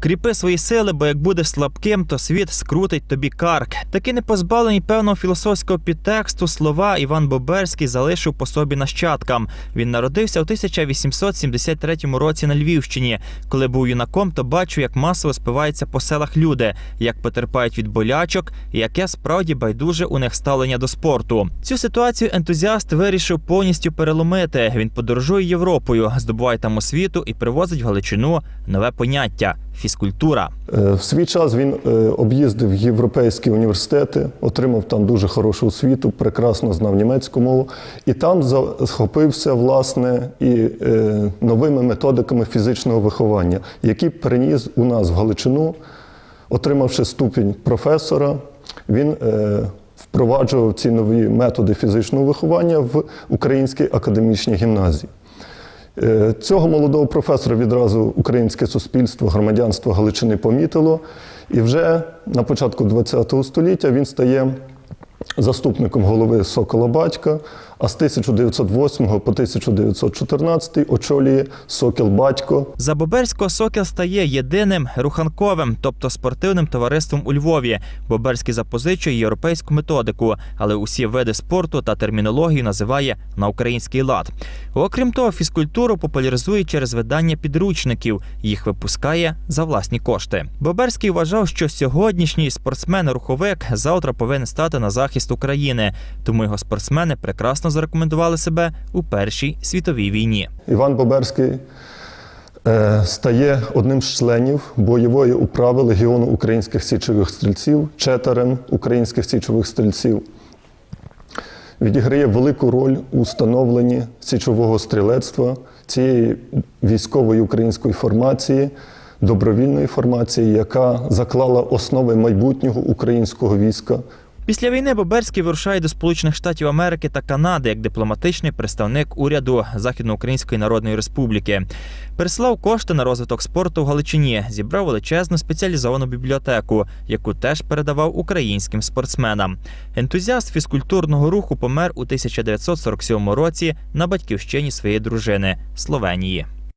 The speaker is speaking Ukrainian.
Кріпи свої сили, бо як будеш слабким, то світ скрутить тобі карк. Таки не позбавлені певного філософського підтексту слова Іван Боберський залишив по собі нащадкам. Він народився у 1873 році на Львівщині. Коли був юнаком, то бачив, як масово спиваються по селах люди, як потерпають від болячок, і яке справді байдуже у них ставлення до спорту. Цю ситуацію ентузіаст вирішив повністю переломити. Він подорожує Європою, здобуває там освіту і привозить в Галичину нове поняття фізкультура. Е, В свій час він е, об'їздив європейські університети, отримав там дуже хорошу освіту, прекрасно знав німецьку мову, і там захопився власне і е, новими методиками фізичного виховання, які приніс у нас в Галичину, отримавши ступінь професора. Він впроваджував ці нові методи фізичного виховання в українській академічній гімназії. Е, Цього молодого професора відразу українське суспільство, громадянство Галичини помітило, і вже на початку ХХ століття він стає заступником голови Сокола Батька, а з 1908 по 1914 очолює Сокіл Батько. За Боберського Сокіл стає єдиним руханковим, тобто спортивним товариством у Львові. Боберський запозичує європейську методику, але усі види спорту та термінологію називає на український лад. Окрім того, фізкультуру популяризує через видання підручників. Їх випускає за власні кошти. Боберський вважав, що сьогоднішній спортсмен-руховик завтра повинен стати на захист України, тому його спортсмени прекрасно зарекомендували себе у Першій світовій війні. Іван Боберський е, стає одним з членів бойової управи Легіону українських січових стрільців, четерем українських січових стрільців. Відіграє велику роль у становленні січового стрілецтва цієї військової української формації, добровільної формації, яка заклала основи майбутнього українського війська Після війни Боберський вирушає до Сполучених Штатів Америки та Канади як дипломатичний представник уряду Західноукраїнської Народної Республіки. Переслав кошти на розвиток спорту в Галичині, зібрав величезну спеціалізовану бібліотеку, яку теж передавав українським спортсменам. Ентузіаст фізкультурного руху помер у 1947 році на батьківщині своєї дружини Словенії.